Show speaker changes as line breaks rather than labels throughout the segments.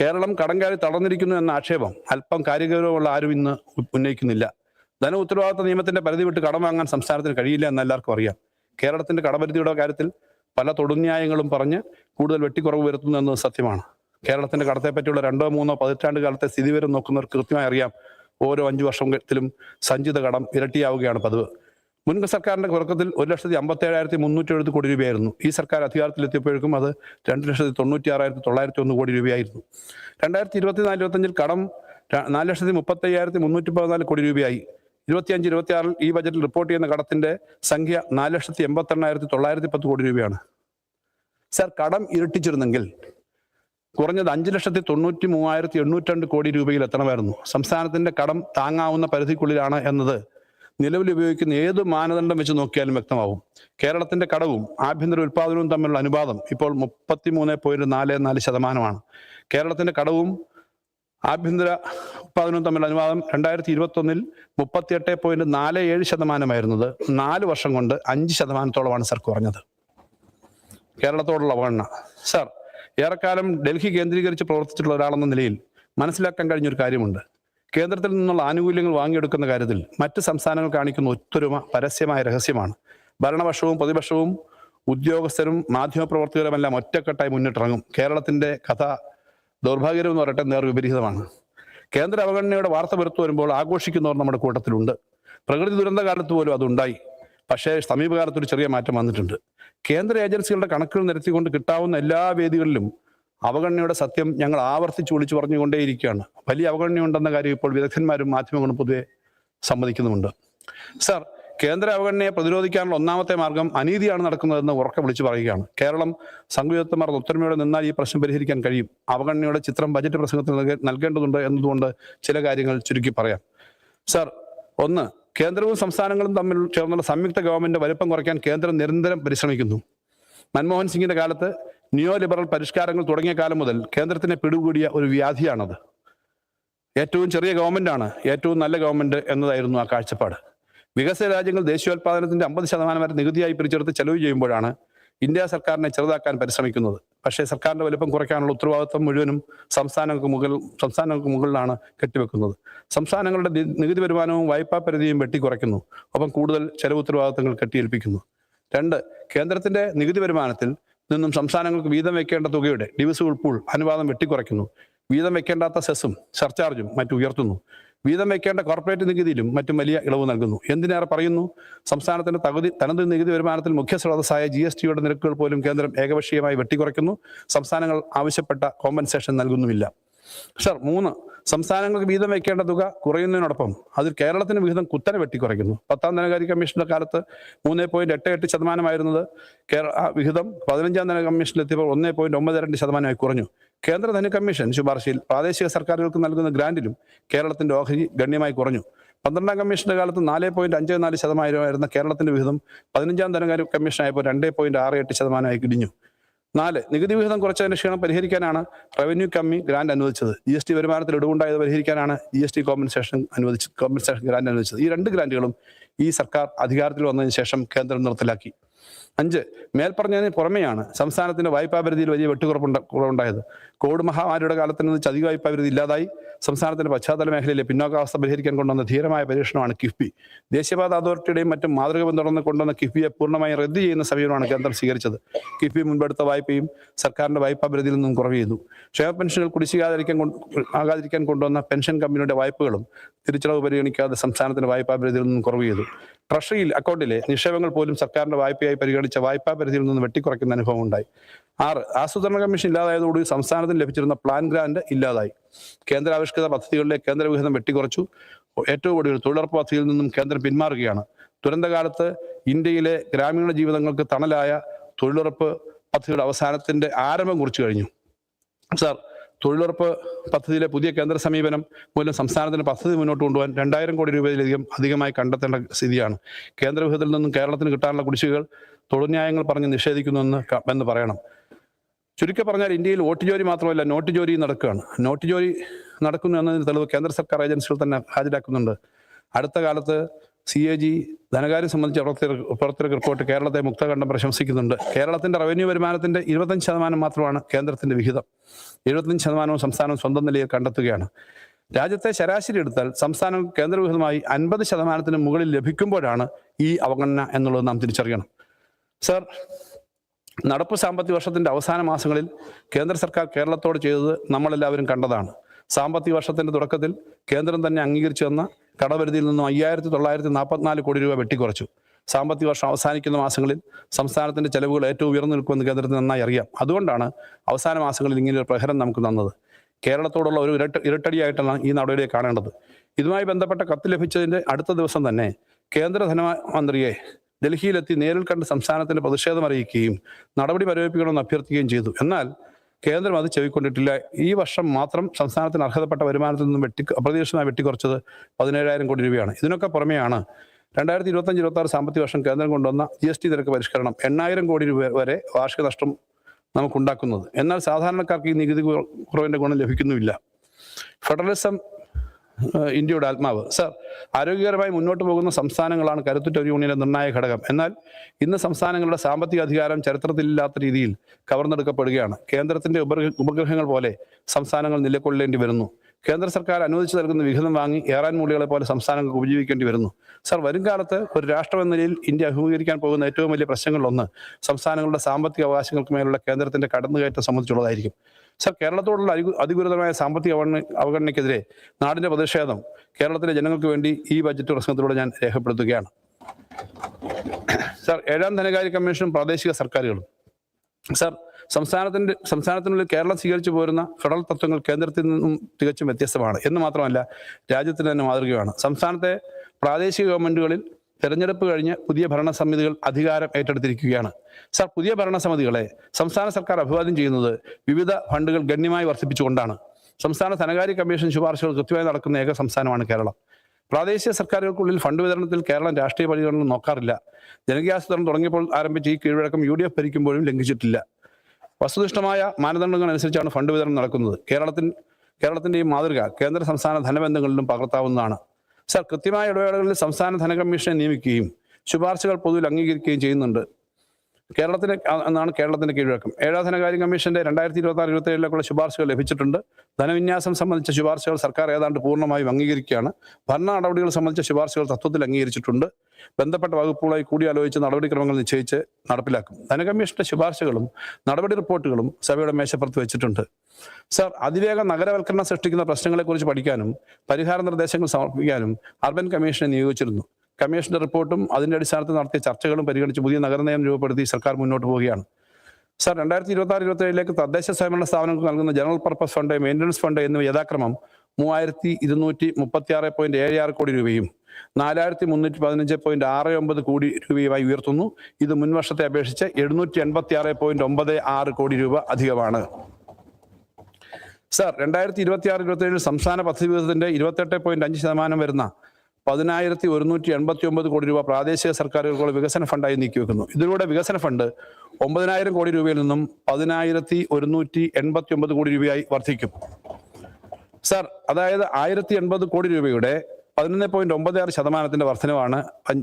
കേരളം കടങ്കാലി തടഞ്ഞിരിക്കുന്നു എന്ന ആക്ഷേപം അല്പം കാര്യഗൗരവമുള്ള ആരും ഇന്ന് ഉന്നയിക്കുന്നില്ല. ധന ഉത്തരവാദിത്ത നിയമത്തിന്റെ പരിധി വിട്ട് കടം വാങ്ങാൻ സംസ്ഥാനത്തിന് കഴിയില്ല എന്ന് എല്ലാവർക്കും അറിയാം. കേരളത്തിന്റെ കടപരിധിയുടെ കാര്യത്തിൽ പല തൊടുന്യായങ്ങളും പറഞ്ഞ് കൂടുതൽ വെട്ടിക്കുറവ് വരുത്തുന്നു എന്നത് സത്യമാണ്. കേരളത്തിന്റെ കടത്തെ പറ്റിയുള്ള രണ്ടോ മൂന്നോ പതിറ്റാണ്ട് കാലത്തെ സ്ഥിതി വരെ നോക്കുന്നവർ കൃത്യമായി അറിയാം. ഓരോ അഞ്ചു വർഷത്തിലും സഞ്ചിത കടം ഇരട്ടിയാവുകയാണ് പതിവ്. മുൻ സർക്കാരിന്റെ തുടക്കത്തിൽ ഒരു ലക്ഷത്തി അമ്പത്തി ഏഴായിരത്തി മുന്നൂറ്റി എഴുപത് കോടി രൂപയായിരുന്നു. ഈ സർക്കാർ അധികാരത്തിലെത്തിയപ്പോഴേക്കും അത് രണ്ട് ലക്ഷത്തി തൊണ്ണൂറ്റി ആറായിരത്തി തൊള്ളായിരത്തി ഒന്ന് കോടി രൂപയായിരുന്നു. രണ്ടായിരത്തി ഇരുപത്തിനാല് ഇരുപത്തഞ്ചിൽ കടം നാല് ലക്ഷത്തി മുപ്പത്തി അയ്യായിരത്തി മുന്നൂറ്റി പതിനാല് കോടി രൂപയായി. ഇരുപത്തിയഞ്ച് ഇരുപത്തി ആറിൽ ഈ ബജറ്റിൽ റിപ്പോർട്ട് ചെയ്യുന്ന കടത്തിന്റെ സംഖ്യ നാല് ലക്ഷത്തി എൺപത്തി എണ്ണായിരത്തി തൊള്ളായിരത്തി പത്ത് കോടി രൂപയാണ്. സർ കടം ഇരട്ടിച്ചിരുന്നെങ്കിൽ കുറഞ്ഞത് അഞ്ച് ലക്ഷത്തി തൊണ്ണൂറ്റി മൂവായിരത്തി എണ്ണൂറ്റി രണ്ട് കോടി രൂപയിൽ എത്തണമായിരുന്നു. സംസ്ഥാനത്തിന്റെ കടം താങ്ങാവുന്ന പരിധിക്കുള്ളിലാണ് എന്നത് നിലവിൽ ഉപയോഗിക്കുന്ന ഏത് മാനദണ്ഡം വെച്ച് നോക്കിയാലും വ്യക്തമാവും. കേരളത്തിന്റെ കടവും ആഭ്യന്തര ഉൽപാദനവും തമ്മിലുള്ള അനുപാതം ഇപ്പോൾ മുപ്പത്തി മൂന്ന് പോയിന്റ് നാല് നാല് ശതമാനമാണ്. കേരളത്തിന്റെ കടവും ആഭ്യന്തര ഉൽപാദനവും തമ്മിലുള്ള അനുപാതം രണ്ടായിരത്തി ഇരുപത്തി ഒന്നിൽ മുപ്പത്തിയെട്ട് പോയിന്റ് നാല് ഏഴ് ശതമാനമായിരുന്നത്. നാല് വർഷം കൊണ്ട് അഞ്ച് ശതമാനത്തോളമാണ് സർ കുറഞ്ഞത്. കേരളത്തോടുള്ള അവഗണന. സർ ഏറെക്കാലം ഡൽഹി കേന്ദ്രീകരിച്ച് പ്രവർത്തിച്ചിട്ടുള്ള ഒരാളെന്ന നിലയിൽ മനസ്സിലാക്കാൻ കഴിഞ്ഞൊരു കാര്യമുണ്ട്. കേന്ദ്രത്തിൽ നിന്നുള്ള ആനുകൂല്യങ്ങൾ വാങ്ങിയെടുക്കുന്ന കാര്യത്തിൽ മറ്റ് സംസ്ഥാനങ്ങൾ കാണിക്കുന്ന ഒത്തൊരുമ പരസ്യമായ രഹസ്യമാണ്. ഭരണപക്ഷവും പ്രതിപക്ഷവും ഉദ്യോഗസ്ഥരും മാധ്യമപ്രവർത്തകരുമെല്ലാം ഒറ്റക്കെട്ടായി മുന്നിട്ടിറങ്ങും. കേരളത്തിന്റെ കഥ ദൗർഭാഗ്യം എന്ന് പറയട്ടെ നേർ വിപരീതമാണ്. കേന്ദ്ര അവഗണനയുടെ വാർത്ത പുറത്തു വരുമ്പോൾ ആഘോഷിക്കുന്നവർ നമ്മുടെ കൂട്ടത്തിലുണ്ട്. പ്രകൃതി ദുരന്ത കാലത്ത് പോലും അതുണ്ടായി. പക്ഷേ സമീപകാലത്ത് ഒരു ചെറിയ മാറ്റം വന്നിട്ടുണ്ട്. കേന്ദ്ര ഏജൻസികളുടെ കണക്കുകൾ നിരത്തിക്കൊണ്ട് കിട്ടാവുന്ന എല്ലാ വേദികളിലും അവഗണനയുടെ സത്യം ഞങ്ങൾ ആവർത്തിച്ച് വിളിച്ചു പറഞ്ഞുകൊണ്ടേയിരിക്കുകയാണ്. വലിയ അവഗണനയുണ്ടെന്ന കാര്യം ഇപ്പോൾ വിദഗ്ധന്മാരും മാധ്യമങ്ങളും പൊതുവെ സമ്മതിക്കുന്നുമുണ്ട്. സർ കേന്ദ്ര അവഗണനയെ പ്രതിരോധിക്കാനുള്ള ഒന്നാമത്തെ മാർഗം അനീതിയാണ് നടക്കുന്നതെന്ന് ഉറക്കെ വിളിച്ചു പറയുകയാണ്. കേരളം സംഘയുക്തമാർ ഒത്തൊരുമയോടെ നിന്നാൽ ഈ പ്രശ്നം പരിഹരിക്കാൻ കഴിയും. അവഗണനയുടെ ചിത്രം ബജറ്റ് പ്രസംഗത്തിൽ നൽകേ- നൽകേണ്ടതുണ്ട് എന്നതുകൊണ്ട് ചില കാര്യങ്ങൾ ചുരുക്കി പറയാം. സർ ഒന്ന് കേന്ദ്രവും സംസ്ഥാനങ്ങളും തമ്മിൽ ചേർന്നുള്ള സംയുക്ത ഗവൺമെന്റ് വലിപ്പം കുറയ്ക്കാൻ കേന്ദ്രം നിരന്തരം പരിശ്രമിക്കുന്നു. മൻമോഹൻ സിംഗിന്റെ കാലത്ത് നിയോ ലിബറൽ പരിഷ്കാരങ്ങൾ തുടങ്ങിയ കാലം മുതൽ കേന്ദ്രത്തിനെ പിടികൂടിയ ഒരു വ്യാധിയാണത്. ഏറ്റവും ചെറിയ ഗവൺമെന്റാണ് ഏറ്റവും നല്ല ഗവൺമെന്റ് എന്നതായിരുന്നു ആ കാഴ്ചപ്പാട്. വികസിത രാജ്യങ്ങൾ ദേശീയോത്പാദനത്തിന്റെ അമ്പത് ശതമാനം വരെ നികുതിയായി പിരിച്ചെടുത്ത് ചെലവ് ചെയ്യുമ്പോഴാണ് ഇന്ത്യ സർക്കാരിനെ ചെറുതാക്കാൻ പരിശ്രമിക്കുന്നത്. പക്ഷേ സർക്കാരിന്റെ വലുപ്പം കുറയ്ക്കാനുള്ള ഉത്തരവാദിത്വം മുഴുവനും സംസ്ഥാനങ്ങൾക്ക് മുകളിൽ സംസ്ഥാനങ്ങൾക്ക് മുകളിലാണ് കെട്ടിവെക്കുന്നത്. സംസ്ഥാനങ്ങളുടെ നികുതി വരുമാനവും വായ്പാ പരിധിയും വെട്ടിക്കുറയ്ക്കുന്നു ഒപ്പം കൂടുതൽ ചെലവ് ഉത്തരവാദിത്തങ്ങൾ കെട്ടിയേൽപ്പിക്കുന്നു. രണ്ട് കേന്ദ്രത്തിന്റെ നികുതി വരുമാനത്തിൽ നിന്നും സംസ്ഥാനങ്ങൾക്ക് വീതം വെക്കേണ്ട തുകയുടെ ഡിവിസ് ഉൾപ്പൂൾ അനുപാതം വെട്ടിക്കുറയ്ക്കുന്നു. വീതം വെക്കേണ്ടാത്ത സെസ്സും സർചാർജും മറ്റും ഉയർത്തുന്നു. വീതം വെക്കേണ്ട കോർപ്പറേറ്റ് നികുതിയിലും മറ്റും വലിയ ഇളവ് നൽകുന്നു. എന്തിനേറെ പറയുന്നു? സംസ്ഥാനത്തിന്റെ തകുതി തനത് നികുതി വരുമാനത്തിൽ മുഖ്യ സ്രോതസ്സായ ജി എസ് ടിയുടെ നിരക്കുകൾ പോലും കേന്ദ്രം ഏകപക്ഷീയമായി വെട്ടിക്കുറയ്ക്കുന്നു. സംസ്ഥാനങ്ങൾ ആവശ്യപ്പെട്ട കോമ്പൻസേഷൻ നൽകുന്നുമില്ല. സർ മൂന്ന് സംസ്ഥാനങ്ങൾക്ക് വീതം വെക്കേണ്ട തുക കുറയുന്നതിനോടൊപ്പം അതിൽ കേരളത്തിന് വിഹിതം കുത്തനെ വെട്ടിക്കുറയ്ക്കുന്നു. പത്താം ധനകാര്യ കമ്മീഷന്റെ കാലത്ത് മൂന്ന് പോയിന്റ് എട്ട് എട്ട് ശതമാനമായിരുന്നത് കേരള വിഹിതം പതിനഞ്ചാം ധന കമ്മീഷനിലെത്തിയപ്പോൾ ഒന്ന് പോയിന്റ് ഒമ്പത് രണ്ട് ശതമാനമായി കുറഞ്ഞു. കേന്ദ്ര ധന കമ്മീഷൻ ശുപാർശയിൽ പ്രാദേശിക സർക്കാരുകൾക്ക് നൽകുന്ന ഗ്രാന്റിലും കേരളത്തിന്റെ ഓഹരി ഗണ്യമായി കുറഞ്ഞു. പന്ത്രണ്ടാം കമ്മീഷന്റെ കാലത്ത് നാല് പോയിന്റ് അഞ്ച് നാല് ശതമാനമായിരുന്ന കേരളത്തിന്റെ വിഹിതം പതിനഞ്ചാം ധനകാര്യ കമ്മീഷൻ ആയപ്പോൾ രണ്ട് പോയിന്റ് ആറ് എട്ട് ശതമാനമായി ഇടിഞ്ഞു. നാല് നികുതി വിഹിതം കുറച്ചതിന്റെ ക്ഷീണം പരിഹരിക്കാനാണ് റവന്യൂ കമ്മി ഗ്രാന്റ് അനുവദിച്ചത്. ജി എസ് ടി വരുമാനത്തിൽ ഇടിവുണ്ടായത് പരിഹരിക്കാനാണ് ജി എസ് ടി കോമ്പൻസേഷൻ അനുവദിച്ച് കോമ്പൻസേഷൻ ഗ്രാന്റ് അനുവദിച്ചത്. ഈ രണ്ട് ഗ്രാന്റുകളും ഈ സർക്കാർ അധികാരത്തിൽ വന്നതിന് ശേഷം കേന്ദ്രം നിർത്തലാക്കി. അഞ്ച്. മേൽപ്പറഞ്ഞതിന് പുറമെയാണ് സംസ്ഥാനത്തിന്റെ വായ്പാ പരിധിയിൽ വലിയ വെട്ടുകുറപ്പുണ്ട കുറവുണ്ടായത്. കോവിഡ് മഹാമാരിയുടെ കാലത്ത് നിന്ന് അധിക വായ്പാ പരിധി ഇല്ലാതായി. സംസ്ഥാനത്തിന്റെ പശ്ചാത്തല മേഖലയിലെ പിന്നോക്കാവസ്ഥ പരിഹരിക്കാൻ കൊണ്ടുവന്ന ധീരമായ പരീക്ഷണമാണ് കിഫ്ബി ദേശീയപാത അതോറിറ്റിയുടെയും മറ്റും മാതൃക പിന്തുടർന്ന് കൊണ്ടുവന്ന കിഫ്ബിയെ പൂർണമായി റദ്ദ് ചെയ്യുന്ന സമീപനമാണ് കേന്ദ്രം സ്വീകരിച്ചത്. കിഫ്ബി മുൻപെടുത്ത വായ്പയും സർക്കാരിന്റെ വായ്പാ പരിധിയിൽ നിന്നും കുറവ് ചെയ്തു ക്ഷേമ പെൻഷനുകൾ കുടിശ്ശികാതിരിക്കാൻ ആകാതിരിക്കാൻ കൊണ്ടുവന്ന പെൻഷൻ കമ്പനിയുടെ വായ്പകളും തിരിച്ചടവ് പരിഗണിക്കാതെ സംസ്ഥാനത്തിന്റെ വായ്പാ പരിധിയിൽ നിന്നും കുറവ് ചെയ്തു ട്രഷറിയിൽ അക്കൗണ്ടിലെ നിക്ഷേപങ്ങൾ പോലും സർക്കാരിന്റെ വായ്പയായി പരിഗണിച്ച വായ്പാ പരിധിയിൽ നിന്ന് വെട്ടിക്കുറയ്ക്കുന്ന അനുഭവം ഉണ്ടായി ആറ് ആസൂത്രണ കമ്മീഷൻ ഇല്ലാതായതോടുകൂടി സംസ്ഥാനത്തിന് ലഭിച്ചിരുന്ന പ്ലാൻ ഗ്രാന്റ് ഇല്ലാതായി. കേന്ദ്രാവിഷ്കൃത പദ്ധതികളിലെ കേന്ദ്ര വിഹിതം വെട്ടിക്കുറച്ചു. ഏറ്റവും ഒടുവിൽ തൊഴിലുറപ്പ് പദ്ധതിയിൽ നിന്നും കേന്ദ്രം പിന്മാറുകയാണ്. ദുരന്തകാലത്ത് ഇന്ത്യയിലെ ഗ്രാമീണ ജീവിതങ്ങൾക്ക് തണലായ തൊഴിലുറപ്പ് പദ്ധതിയുടെ അവസാനത്തിന്റെ ആരംഭം കുറിച്ചു കഴിഞ്ഞു. സാർ തൊഴിലുറപ്പ് പദ്ധതിയിലെ പുതിയ കേന്ദ്ര സമീപനം മൂലം സംസ്ഥാനത്തിന് പദ്ധതി മുന്നോട്ട് കൊണ്ടുപോകാൻ രണ്ടായിരം കോടി രൂപയിലധികം അധികമായി കണ്ടെത്തേണ്ട സ്ഥിതിയാണ്. കേന്ദ്ര വിഹിതത്തിൽ നിന്നും കേരളത്തിന് കിട്ടാനുള്ള കുടിശ്ശികകൾ തൊഴിൽന്യായങ്ങൾ പറഞ്ഞ് നിഷേധിക്കുന്നുവെന്ന് എന്ന് പറയണം. ചുരുക്കി പറഞ്ഞാൽ ഇന്ത്യയിൽ വോട്ട് ജോലി മാത്രമല്ല നോട്ട് ജോലി നടക്കുകയാണ്. നോട്ട് ജോലി നടക്കുന്നു എന്നതിന് തെളിവ് കേന്ദ്ര സർക്കാർ ഏജൻസികൾ തന്നെ ഹാജരാക്കുന്നുണ്ട്. അടുത്ത കാലത്ത് സി എ ജി ധനകാര്യം സംബന്ധിച്ച് പുറത്തിറ- പുറത്തിറക്കിയ റിപ്പോർട്ട് കേരളത്തെ മുക്തകണ്ഠം പ്രശംസിക്കുന്നുണ്ട്. കേരളത്തിന്റെ റവന്യൂ വരുമാനത്തിന്റെ ഇരുപത്തഞ്ച് ശതമാനം മാത്രമാണ് കേന്ദ്രത്തിന്റെ വിഹിതം. എഴുപത്തഞ്ച് ശതമാനവും സംസ്ഥാനം സ്വന്തം നിലയിൽ കണ്ടെത്തുകയാണ്. രാജ്യത്തെ ശരാശരി എടുത്താൽ സംസ്ഥാനം കേന്ദ്രവിഹിതമായി അൻപത് ശതമാനത്തിന് മുകളിൽ ലഭിക്കുമ്പോഴാണ് ഈ അവഗണന എന്നുള്ളത് നാം തിരിച്ചറിയണം. സർ നടപ്പ് സാമ്പത്തിക വർഷത്തിന്റെ അവസാന മാസങ്ങളിൽ കേന്ദ്ര സർക്കാർ കേരളത്തോട് ചെയ്തത് നമ്മളെല്ലാവരും കണ്ടതാണ്. സാമ്പത്തിക വർഷത്തിന്റെ തുടക്കത്തിൽ കേന്ദ്രം തന്നെ അംഗീകരിച്ചു തന്ന കടപരിധിയിൽ നിന്നും അയ്യായിരത്തി തൊള്ളായിരത്തി നാൽപ്പത്തിനാല് കോടി രൂപ വെട്ടിക്കുറച്ചു. സാമ്പത്തിക വർഷം അവസാനിക്കുന്ന മാസങ്ങളിൽ സംസ്ഥാനത്തിന്റെ ചെലവുകൾ ഏറ്റവും ഉയർന്നു നിൽക്കുമെന്ന് കേന്ദ്രത്തിന് നന്നായി അറിയാം. അതുകൊണ്ടാണ് അവസാന മാസങ്ങളിൽ ഇങ്ങനെ ഒരു പ്രഹരം നമുക്ക് തന്നത്. കേരളത്തോടുള്ള ഒരു ഇരട്ട ഇരട്ടടിയായിട്ടാണ് ഈ നടപടിയെ കാണേണ്ടത്. ഇതുമായി ബന്ധപ്പെട്ട കത്ത് ലഭിച്ചതിന്റെ അടുത്ത ദിവസം തന്നെ കേന്ദ്ര ധനമന്ത്രിയെ ഡൽഹിയിലെത്തി നേരിൽ കണ്ട് സംസ്ഥാനത്തിന്റെ പ്രതിഷേധം അറിയിക്കുകയും നടപടി മരവിപ്പിക്കണമെന്ന് അഭ്യർത്ഥിക്കുകയും ചെയ്തു. എന്നാൽ കേന്ദ്രം അത് ചെവിക്കൊണ്ടിട്ടില്ല. ഈ വർഷം മാത്രം സംസ്ഥാനത്തിന് അർഹതപ്പെട്ട വരുമാനത്തിൽ നിന്നും വെട്ടി അപ്രതീക്ഷിതമായി വെട്ടിക്കുറച്ചത് പതിനേഴായിരം കോടി രൂപയാണ്. ഇതിനൊക്കെ പുറമെയാണ് രണ്ടായിരത്തി ഇരുപത്തഞ്ച് ഇരുപത്തി ആറ് സാമ്പത്തിക വർഷം കേന്ദ്രം കൊണ്ടുവന്ന ജി എസ് ടി നിരക്ക് പരിഷ്കരണം എണ്ണായിരം കോടി രൂപ വരെ വാർഷിക നഷ്ടം നമുക്കുണ്ടാക്കുന്നത്. എന്നാൽ സാധാരണക്കാർക്ക് ഈ നികുതി കുറ- കുറവിന്റെ ഗുണം ലഭിക്കുന്നുമില്ല. ഫെഡറലിസം ഇന്ത്യയുടെ ആത്മാവ്. സർ ആരോഗ്യകരമായി മുന്നോട്ട് പോകുന്ന സംസ്ഥാനങ്ങളാണ് കരുത്തുറ്റ ഒരു യൂണിയന്റെ നിർണായക ഘടകം. എന്നാൽ ഇന്ന് സംസ്ഥാനങ്ങളുടെ സാമ്പത്തിക അധികാരം ചരിത്രത്തിലില്ലാത്ത രീതിയിൽ കവർന്നെടുക്കപ്പെടുകയാണ്. കേന്ദ്രത്തിന്റെ ഉപഗ്ര ഉപഗ്രഹങ്ങൾ പോലെ സംസ്ഥാനങ്ങൾ നിലകൊള്ളേണ്ടി വരുന്നു. കേന്ദ്ര സർക്കാർ അനുവദിച്ചു നൽകുന്ന വിഹിതം വാങ്ങി ഏറാൻ മൂലികളെ പോലെ സംസ്ഥാനങ്ങൾക്ക് ഉപജീവിക്കേണ്ടി വരുന്നു. സർ വരും കാലത്ത് ഒരു രാഷ്ട്രം എന്ന നിലയിൽ ഇന്ത്യ അഭിമുഖീകരിക്കാൻ പോകുന്ന ഏറ്റവും വലിയ പ്രശ്നങ്ങളിലൊന്ന് സംസ്ഥാനങ്ങളുടെ സാമ്പത്തിക അവകാശങ്ങൾക്ക് മേലുള്ള കേന്ദ്രത്തിന്റെ കടന്നുകയറ്റം സംബന്ധിച്ചുള്ളതായിരിക്കും. സർ കേരളത്തോടുള്ള അതിഗുരുതരമായ സാമ്പത്തിക അവഗണന അവഗണനയ്ക്കെതിരെ നാടിന്റെ പ്രതിഷേധം കേരളത്തിലെ ജനങ്ങൾക്ക് വേണ്ടി ഈ ബജറ്റ് പ്രസംഗത്തിലൂടെ ഞാൻ രേഖപ്പെടുത്തുകയാണ്. സർ ഏഴാം ധനകാര്യ കമ്മീഷനും പ്രാദേശിക സർക്കാരുകളും. സർ സംസ്ഥാനത്തിന്റെ സംസ്ഥാനത്തിനുള്ളിൽ കേരളം സ്വീകരിച്ചു പോരുന്ന ഫെഡറൽ തത്വങ്ങൾ കേന്ദ്രത്തിൽ നിന്നും തികച്ചും വ്യത്യസ്തമാണ്. എന്ന് മാത്രമല്ല രാജ്യത്തിന് തന്നെ മാതൃകയാണ് സംസ്ഥാനത്തെ പ്രാദേശിക ഗവൺമെന്റുകളിൽ തെരഞ്ഞെടുപ്പ് കഴിഞ്ഞ് പുതിയ ഭരണസമിതികൾ അധികാരം ഏറ്റെടുത്തിരിക്കുകയാണ്. സർ പുതിയ ഭരണസമിതികളെ സംസ്ഥാന സർക്കാർ അഭിവാദ്യം ചെയ്യുന്നത് വിവിധ ഫണ്ടുകൾ ഗണ്യമായി വർദ്ധിപ്പിച്ചുകൊണ്ടാണ്. സംസ്ഥാന ധനകാര്യ കമ്മീഷൻ ശുപാർശകൾ കൃത്യമായി നടക്കുന്ന ഏക സംസ്ഥാനമാണ് കേരളം. പ്രാദേശിക സർക്കാരുകൾക്കുള്ളിൽ ഫണ്ട് വിതരണത്തിൽ കേരളം രാഷ്ട്രീയ പരിഗണന നോക്കാറില്ല. ജനകീയാസൂത്രണം തുടങ്ങിയപ്പോൾ ആരംഭിച്ച ഈ കീഴ്വഴക്കം യു ഡി എഫ് ഭരിക്കുമ്പോഴും ലംഘിച്ചിട്ടില്ല. വസ്തുനിഷ്ഠമായ മാനദണ്ഡങ്ങൾ അനുസരിച്ചാണ് ഫണ്ട് വിതരണം നടക്കുന്നത്. കേരളത്തിൽ കേരളത്തിന്റെ ഈ മാതൃക കേന്ദ്ര സംസ്ഥാന ധനബന്ധങ്ങളിലും പകർത്താവുന്നതാണ്. സർ കൃത്യമായ ഇടവേളകളിൽ സംസ്ഥാന ധനകമ്മീഷനെ നിയമിക്കുകയും ശുപാർശകൾ പൊതുവിൽ അംഗീകരിക്കുകയും ചെയ്യുന്നുണ്ട്. കേരളത്തിന് ആ- എന്നാണ് കേരളത്തിന്റെ കീഴ്വഴക്കം. ഏഴാം ധനകാര്യ കമ്മീഷന്റെ രണ്ടായിരത്തി ഇരുപത്തി ആറ് ഇരുപത്തി ശുപാർശകൾ ലഭിച്ചിട്ടുണ്ട്. ധനവിന്യാസം സംബന്ധിച്ച ശുപാർശകൾ സർക്കാർ ഏതാണ്ട് പൂർണമായും അംഗീകരിക്കുകയാണ്. ഭരണ നടപടികൾ സംബന്ധിച്ച ശുപാർശകൾ തത്വത്തിൽ അംഗീകരിച്ചിട്ടുണ്ട്. ബന്ധപ്പെട്ട വകുപ്പുകളായി കൂടിയാലോചിച്ച് നടപടിക്രമങ്ങൾ നിശ്ചയിച്ച് നടപ്പിലാക്കും. ധനകമ്മീഷന്റെ ശുപാർശകളും നടപടി റിപ്പോർട്ടുകളും സഭയുടെ മേശപ്പുറത്ത് വെച്ചിട്ടുണ്ട്. സർ അതിവേഗ നഗരവൽക്കരണം സൃഷ്ടിക്കുന്ന പ്രശ്നങ്ങളെക്കുറിച്ച് പഠിക്കാനും പരിഹാര നിർദ്ദേശങ്ങൾ സമർപ്പിക്കാനും അർബൻ കമ്മീഷനെ നിയോഗിച്ചിരുന്നു. കമ്മീഷന്റെ റിപ്പോർട്ടും അതിന്റെ അടിസ്ഥാനത്തിൽ നടത്തിയ ചർച്ചകളും പരിഗണിച്ച് പുതിയ നഗരനയം രൂപപ്പെടുത്തി സർക്കാർ മുന്നോട്ട് പോവുകയാണ്. സർ രണ്ടായിരത്തി ഇരുപത്തി ആറ് ഇരുപത്തി ഏഴിലേക്ക് തദ്ദേശ സ്വയംഭരണ സ്ഥാപനങ്ങൾക്ക് നൽകുന്ന general purpose fund maintenance fund എന്നിവ യഥാക്രമം മൂവായിരത്തി ഇരുന്നൂറ്റി മുപ്പത്തി ആറ് പോയിന്റ് ഏഴ് ആറ് കോടി രൂപയും നാലായിരത്തി മുന്നൂറ്റി പതിനഞ്ച് പോയിന്റ് ആറ് ഒമ്പത് കോടി രൂപയുമായി ഉയർത്തുന്നു. ഇത് മുൻവർഷത്തെ അപേക്ഷിച്ച് എഴുന്നൂറ്റി എൺപത്തി ആറ് പോയിന്റ് ഒമ്പത് ആറ് കോടി രൂപ അധികമാണ്. സർ രണ്ടായിരത്തി ഇരുപത്തി ആറ് ഇരുപത്തി ഏഴിൽ സംസ്ഥാന പദ്ധതി വിഹിതത്തിന്റെ ഇരുപത്തെട്ട് പോയിന്റ് അഞ്ച് ശതമാനം വരുന്ന പതിനായിരത്തി ഒരുന്നൂറ്റി എൺപത്തി ഒമ്പത് കോടി രൂപ പ്രാദേശിക സർക്കാരുകൾക്കുള്ള വികസന ഫണ്ടായി നീക്കിവെക്കുന്നു. ഇതിലൂടെ വികസന ഫണ്ട് ഒമ്പതിനായിരം കോടി രൂപയിൽ നിന്നും പതിനായിരത്തി ഒരുന്നൂറ്റി എൺപത്തി ഒമ്പത് കോടി രൂപയായി വർദ്ധിക്കും. സർ അതായത് ആയിരത്തി എൺപത് കോടി രൂപയുടെ പതിനൊന്ന് പോയിന്റ് ഒമ്പത് ആറ് ശതമാനത്തിന്റെ വർധനവാണ്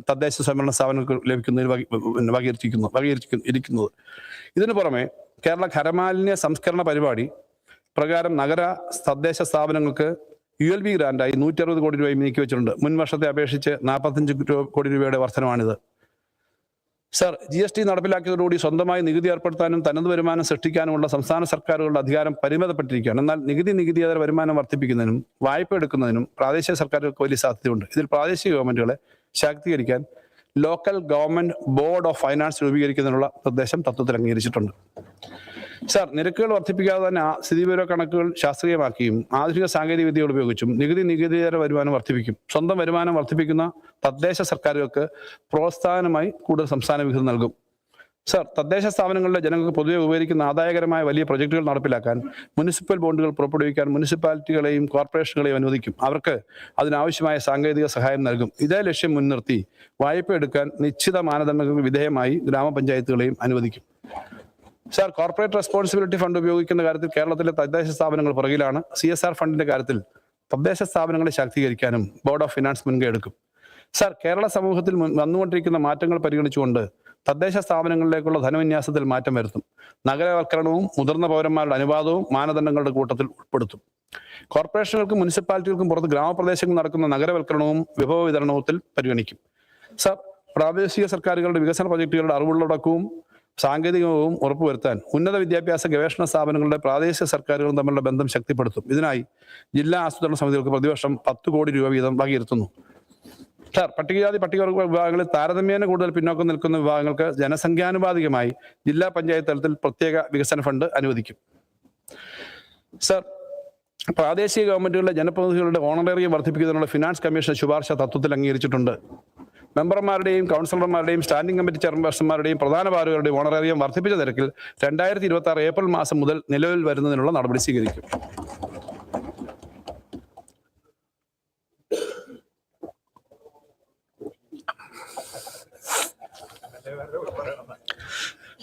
തദ്ദേശ സ്വയംഭരണ സ്ഥാപനങ്ങൾക്ക് ലഭിക്കുന്നതിന് വകീകരിച്ചിരിക്കുന്നു വകീകരിച്ചിരിക്കുന്നു ഇരിക്കുന്നത്. ഇതിനു പുറമെ കേരള ഖരമാലിന്യ സംസ്കരണ പരിപാടി പ്രകാരം നഗര തദ്ദേശ സ്ഥാപനങ്ങൾക്ക് യു എൽ ബി ഗ്രാൻഡായി നൂറ്റി അറുപത് കോടി രൂപയും നീക്കി വെച്ചിട്ടുണ്ട്. മുൻ വർഷത്തെ അപേക്ഷിച്ച് നാൽപ്പത്തഞ്ച് കോടി രൂപയുടെ വർധനമാണിത് സർ ജി എസ് ടി നടപ്പിലാക്കിയതോടുകൂടി സ്വന്തമായി നികുതി ഏർപ്പെടുത്താനും തനത് വരുമാനം സൃഷ്ടിക്കാനുമുള്ള സംസ്ഥാന സർക്കാരുകളുടെ അധികാരം പരിമിതപ്പെട്ടിരിക്കുകയാണ്. എന്നാൽ നികുതി നികുതിയേതര വരുമാനം വർദ്ധിപ്പിക്കുന്നതിനും വായ്പ എടുക്കുന്നതിനും പ്രാദേശിക സർക്കാരുകൾക്ക് വലിയ സാധ്യതയുണ്ട്. ഇതിൽ പ്രാദേശിക ഗവൺമെന്റുകളെ ശാക്തീകരിക്കാൻ local government board of finance രൂപീകരിക്കുന്നതിനുള്ള നിർദ്ദേശം തത്വത്തിൽ അംഗീകരിച്ചിട്ടുണ്ട്. സാർ നിരക്കുകൾ വർദ്ധിപ്പിക്കാതെ തന്നെ സ്ഥിതിവിവര കണക്കുകൾ ശാസ്ത്രീയമാക്കിയും ആധുനിക സാങ്കേതിക വിദ്യകൾ ഉപയോഗിച്ചും നികുതി നികുതിയേതര വരുമാനം വർദ്ധിപ്പിക്കും. സ്വന്തം വരുമാനം വർദ്ധിപ്പിക്കുന്ന തദ്ദേശ സർക്കാരുകൾക്ക് പ്രോത്സാഹനമായി കൂടുതൽ സംസ്ഥാന വിഹിതം നൽകും. സർ തദ്ദേശ സ്ഥാപനങ്ങളിലെ ജനങ്ങൾക്ക് പൊതുവെ ഉപകരിക്കുന്ന ആദായകരമായ വലിയ പ്രൊജക്ടുകൾ നടപ്പിലാക്കാൻ മുനിസിപ്പൽ ബോണ്ടുകൾ പുറപ്പെടുവിക്കാൻ മുനിസിപ്പാലിറ്റികളെയും കോർപ്പറേഷനുകളെയും അനുവദിക്കും. അവർക്ക് അതിനാവശ്യമായ സാങ്കേതിക സഹായം നൽകും. ഇതേ ലക്ഷ്യം മുൻനിർത്തി വായ്പ എടുക്കാൻ നിശ്ചിത മാനദണ്ഡങ്ങൾക്ക് വിധേയമായി ഗ്രാമപഞ്ചായത്തുകളെയും അനുവദിക്കും. സാർ കോർപ്പറേറ്റ് റെസ്പോൺസിബിലിറ്റി ഫണ്ട് ഉപയോഗിക്കുന്ന കാര്യത്തിൽ കേരളത്തിലെ തദ്ദേശ സ്ഥാപനങ്ങൾ പുറകിലാണ് സി എസ് ആർ ഫണ്ടിന്റെ കാര്യത്തിൽ തദ്ദേശ സ്ഥാപനങ്ങളെ ശാക്തീകരിക്കാനും ബോർഡ് ഓഫ് ഫിനാൻസ് മുൻകൈ എടുക്കും. സാർ കേരള സമൂഹത്തിൽ വന്നുകൊണ്ടിരിക്കുന്ന മാറ്റങ്ങൾ പരിഗണിച്ചുകൊണ്ട് തദ്ദേശ സ്ഥാപനങ്ങളിലേക്കുള്ള ധനവിന്യാസത്തിൽ മാറ്റം വരുത്തും. നഗരവൽക്കരണവും മുതിർന്ന പൗരന്മാരുടെ അനുവാദവും മാനദണ്ഡങ്ങളുടെ കൂട്ടത്തിൽ ഉൾപ്പെടുത്തും. കോർപ്പറേഷനുകൾക്കും മുനിസിപ്പാലിറ്റികൾക്കും പുറത്ത് ഗ്രാമപ്രദേശങ്ങളിൽ നടക്കുന്ന നഗരവൽക്കരണവും വിഭവ വിതരണത്തിൽ പരിഗണിക്കും. സാർ പ്രാദേശിക സർക്കാരുകളുടെ വികസന പ്രൊജക്ടുകളുടെ അറിവുള്ളടക്കവും സാങ്കേതികവും ഉറപ്പുവരുത്താൻ ഉന്നത വിദ്യാഭ്യാസ ഗവേഷണ സ്ഥാപനങ്ങളുടെ പ്രാദേശിക സർക്കാരുകളും തമ്മിലുള്ള ബന്ധം ശക്തിപ്പെടുത്തും. ഇതിനായി ജില്ലാ ആസൂത്രണ സമിതികൾക്ക് പ്രതിവർഷം പത്ത് കോടി രൂപ വീതം വകയിരുത്തുന്നു സാർ പട്ടികജാതി പട്ടികവർഗ വിഭാഗങ്ങളിൽ താരതമ്യേന കൂടുതൽ പിന്നോക്കം നിൽക്കുന്ന വിഭാഗങ്ങൾക്ക് ജനസംഖ്യാനുപാതികമായി ജില്ലാ പഞ്ചായത്ത് തലത്തിൽ പ്രത്യേക വികസന ഫണ്ട് അനുവദിക്കും. സർ പ്രാദേശിക ഗവൺമെന്റുകളിലെ ജനപ്രതിനിധികളുടെ ഓണറേറിയം വർദ്ധിപ്പിക്കുന്നതിനുള്ള ഫിനാൻസ് കമ്മീഷൻ ശുപാർശ തത്വത്തിൽ അംഗീകരിച്ചിട്ടുണ്ട്. മെമ്പർമാരുടെയും കൗൺസിലർമാരുടെയും സ്റ്റാൻഡിംഗ് കമ്മിറ്റി ചെയർപേഴ്സന്മാരുടെയും പ്രധാന ഭാരവാഹികളുടെയും ഓണറേറിയം വർദ്ധിപ്പിച്ച നിരക്കിൽ രണ്ടായിരത്തി ഇരുപത്തി ആറ് ഏപ്രിൽ മാസം മുതൽ നിലവിൽ വരുന്നതിനുള്ള നടപടി സ്വീകരിക്കും.